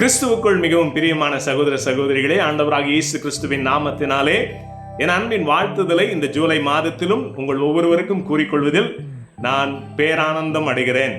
கிறிஸ்துவுக்குள் மிகவும் பிரியமான சகோதர சகோதரிகளே ஆண்டவராக இயேசு கிறிஸ்துவின் நாமத்தினாலே என் அன்பின் வாழ்த்துதலை இந்த ஜூலை மாதத்திலும் உங்கள் ஒவ்வொருவருக்கும் கூறிக்கொள்வதில் நான் பேரானந்தம் அடைகிறேன்.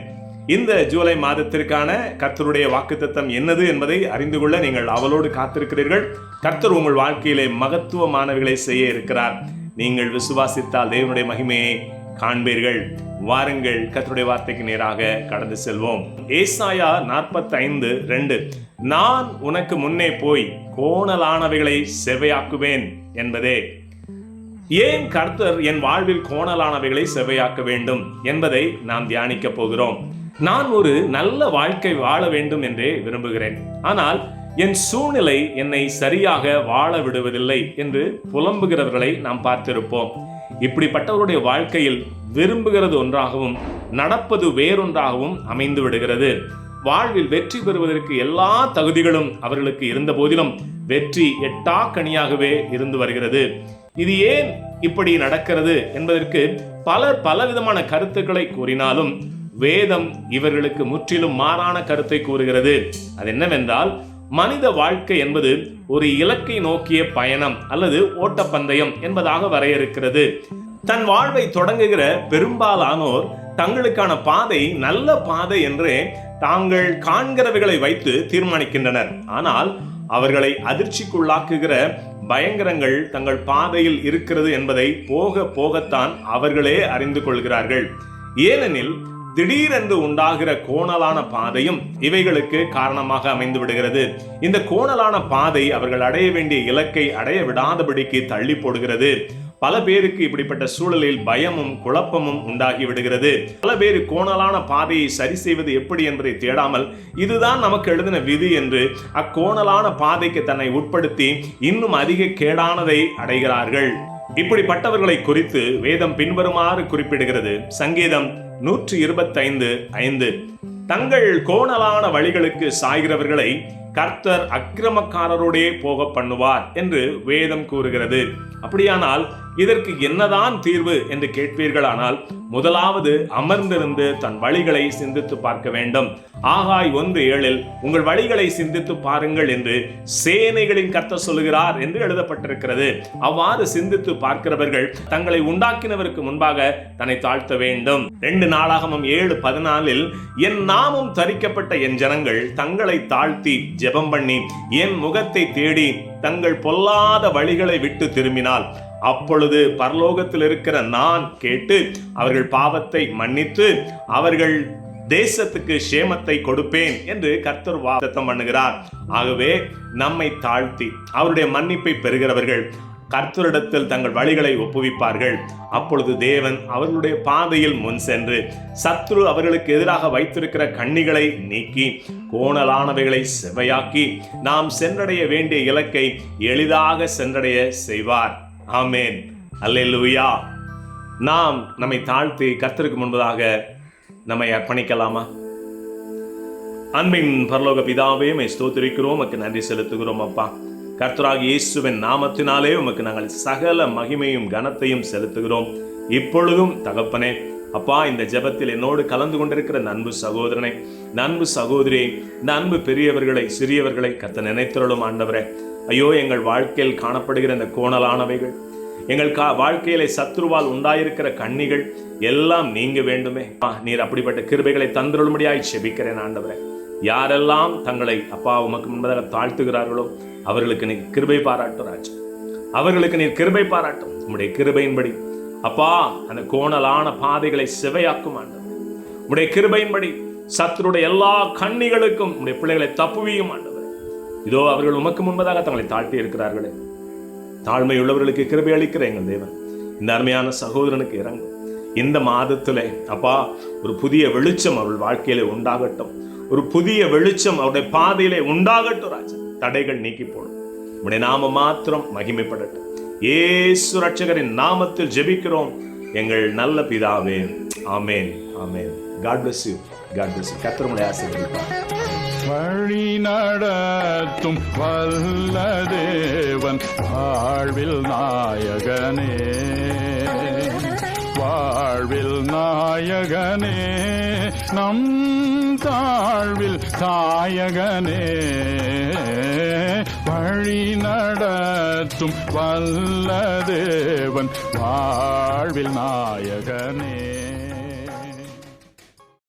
இந்த ஜூலை மாதத்திற்கான கர்த்தருடைய வாக்குத்தத்தம் என்னது என்பதை அறிந்து கொள்ள நீங்கள் அவளோடு காத்திருக்கிறீர்கள். கர்த்தர் உங்கள் வாழ்க்கையிலே மகத்துவமானவர்களை செய்ய இருக்கிறார். நீங்கள் விசுவாசித்தால் தேவனுடைய மகிமையை காண்பீர்கள். வாருங்கள் கத்தருடைய வார்த்தைக்கு நேராக கடந்து செல்வோம். ஏசாயா நாற்பத்தைந்து ரெண்டு. நான் உனக்கு முன்னே போய் கோணலானவைகளை செவையாக்குவேன் என்பதே. ஏன் கர்த்தர் என் வாழ்வில் கோணலானவைகளை செவையாக்க வேண்டும் என்பதை நாம் தியானிக்க போகிறோம். நான் ஒரு நல்ல வாழ்க்கை வாழ வேண்டும் என்றே விரும்புகிறேன். ஆனால் என் சூழ்நிலை என்னை சரியாக வாழ விடுவதில்லை என்று புலம்புகிறவர்களை நாம் பார்த்திருப்போம். இப்படிப்பட்டவருடைய வாழ்க்கையில் விரும்புகிறது ஒன்றாகவும் நடப்பது வேறொன்றாகவும் அமைந்து விடுகிறது. வாழ்வில் வெற்றி பெறுவதற்கு எல்லா தகுதிகளும் அவர்களுக்கு இருந்த போதிலும் வெற்றி எட்டாக்கணியாகவே இருந்து வருகிறது. இது ஏன் இப்படி நடக்கிறது என்பதற்கு பலர் பலவிதமான கருத்துக்களை கூறினாலும் வேதம் இவர்களுக்கு முற்றிலும் மாறான கருத்தை கூறுகிறது. அது என்னவென்றால் மனித வாழ்க்கை என்பது ஒரு இலக்கை நோக்கிய பயணம் அல்லது ஓட்டப்பந்தயம் என்பதாக வரையறுக்கிறது. தன் வாழ்வை தொடங்குகிற பெரும்பாலானோர் தங்களுக்கான பாதை நல்ல பாதை என்றே தாங்கள் காண்கிறவைகளை வைத்து தீர்மானிக்கின்றனர். ஆனால் அவர்களை அதிர்ச்சிக்குள்ளாக்குகிற பயங்கரங்கள் தங்கள் பாதையில் இருக்கிறது என்பதை போக போகத்தான் அவர்களே அறிந்து கொள்கிறார்கள். ஏனெனில் திடீரென்று உண்டாகிற கோணலான பாதையும் இவைகளுக்கு காரணமாக அமைந்து விடுகிறது இந்த கோணலான பாதை அவர்கள் அடைய வேண்டிய இலக்கை அடைய விடாதபடிக்கு தள்ளி போடுகிறது. பல பேருக்கு இப்படிப்பட்ட சூழலில் பயமும் குழப்பமும் உண்டாகி விடுகிறது பல பேர் கோணலான பாதையை சரி செய்வது எப்படி என்பதை தேடாமல் இதுதான் நமக்கு எழுதின விதி என்று அக்கோணலான பாதைக்கு தன்னை உட்படுத்தி இன்னும் அதிக கேடானதை அடைகிறார்கள். இப்படிப்பட்டவர்களை குறித்து வேதம் பின்வருமாறு குறிப்பிடுகிறது. சங்கீதம் நூற்றி இருபத்தைந்து ஐந்து. தங்கள் கோணலான வழிகளுக்கு சாய்கிறவர்களை கர்த்தர் அக்கிரமக்காரரோடே போக பண்ணுவார் என்று வேதம் கூறுகிறது. அப்படியானால் இதற்கு என்னதான் தீர்வு என்று கேட்பீர்களானால் முதலாவது அமர்ந்திருந்து தன் வழிகளை சிந்தித்து பார்க்க வேண்டும். ஆகாய் ஒன்று ஏழில் உங்கள் வழிகளை சிந்தித்து பாருங்கள் என்று சேனைகளின் கத்த சொல்லுகிறார் என்று எழுதப்பட்டிருக்கிறது. அவ்வாறு சிந்தித்து பார்க்கிறவர்கள் தங்களை உண்டாக்கினவருக்கு முன்பாக தன்னை தாழ்த்த வேண்டும். ரெண்டு நாளாகமும் ஏழு பதினாலில் என் நாமம் தரிக்கப்பட்ட என் ஜனங்கள் தங்களை தாழ்த்தி ஜெபம் பண்ணி என் முகத்தை தேடி தங்கள் பொல்லாத வழிகளை விட்டு திரும்பினால் அப்பொழுது பரலோகத்தில் இருக்கிற நான் கேட்டு அவர்கள் பாவத்தை மன்னித்து அவர்கள் தேசத்துக்கு சேமத்தை கொடுப்பேன் என்று கர்த்தர் வாதத்தம் பண்ணுகிறார். ஆகவே நம்மை தாழ்த்தி அவருடைய மன்னிப்பை பெறுகிறவர்கள் கர்த்தரிடத்தில் தங்கள் வழிகளை ஒப்புவிப்பார்கள். அப்பொழுது தேவன் அவர்களுடைய பாதையில் முன் சென்று சத்ரு அவர்களுக்கு எதிராக வைத்திருக்கிற கண்ணிகளை நீக்கி கோணலானவைகளை செவையாக்கி நாம் சென்றடைய வேண்டிய இலக்கை எளிதாக சென்றடைய செய்வார். ஆமேன். அல்லேலூயா. நாம் நம்மை தாழ்த்தி கர்த்தருக்கு முன்பதாக நம்மை அர்ப்பணிக்கலாமா? அன்பின் பரலோக பிதாவே மை ஸ்தோத்திரிக்கிறோம் உமக்கு நன்றி செலுத்துகிறோம் அப்பா. கர்த்தராக இயேசுவின் நாமத்தினாலே உமக்கு நாங்கள் சகல மகிமையும் கனத்தையும் செலுத்துகிறோம். இப்பொழுதும் தகப்பனே அப்பா இந்த ஜெபத்தில் என்னோடு கலந்து கொண்டிருக்கிற நண்பு சகோதரனை நண்பு சகோதரியை இந்த அன்பு பெரியவர்களை சிறியவர்களை கத்த நினைத்திரளும் ஆண்டவரே. ஐயோ எங்கள் வாழ்க்கையில் காணப்படுகிற இந்த கோணலானவைகள் எங்கள் கா வாழ்க்கையில சத்ருவால் உண்டாயிருக்கிற கண்ணிகள் எல்லாம் நீங்க வேண்டுமே. நீர் அப்படிப்பட்ட கிருபைகளை தந்திரொழும்படியாய் செபிக்கிறேன் ஆண்டவரே. யாரெல்லாம் தங்களை அப்பா உமக்கு முன்பதாக தாழ்த்துகிறார்களோ அவர்களுக்கு நீ கிருபை பாராட்டும் ராஜ். அவர்களுக்கு நீர் கிருபை பாராட்டும். உம்முடைய கிருபையின்படி அப்பா அந்த கோணலான பாதைகளை சிவையாக்கும் ஆண்டவர். உம்முடைய கிருபையின்படி சத்துருடைய எல்லா கண்ணிகளுக்கும் உடைய பிள்ளைகளை தப்புவியும் ஆண்டவர். இதோ அவர்கள் உமக்கு முன்பதாக தங்களை தாழ்த்தி இருக்கிறார்களே. தாழ்மை உள்ளவர்களுக்கு கிருபை அளிக்கிற எங்கள் தேவன். இந்த அருமையான சகோதரனுக்கு இறங்கும் இந்த மாதத்திலே அப்பா ஒரு புதிய வெளிச்சம் அவர்கள் வாழ்க்கையிலே உண்டாகட்டும். ஒரு புதிய வெளிச்சம் அவருடைய பாதையிலே உண்டாகட்டும் ராஜா. தடைகள் நீக்கி போடும் உடைய நாம மாத்திரம் மகிமைப்படட்டும். ஏசு ரட்சகரின் நாமத்தில் ஜெபிக்கிறோம். எங்கள் நல்ல பிதாவே ஆமேன் ஆமேன். God bless you God bless you. கர்த்தர் வழி நடத்தும் வல்ல தேவன் வாழ்வில் நாயகனே. வாழ்வில் நாயகனே நம் தாழ்வில் தாயகனே. வழி நடத்தும் வல்ல தேவன் வாழ்வில் நாயகனே.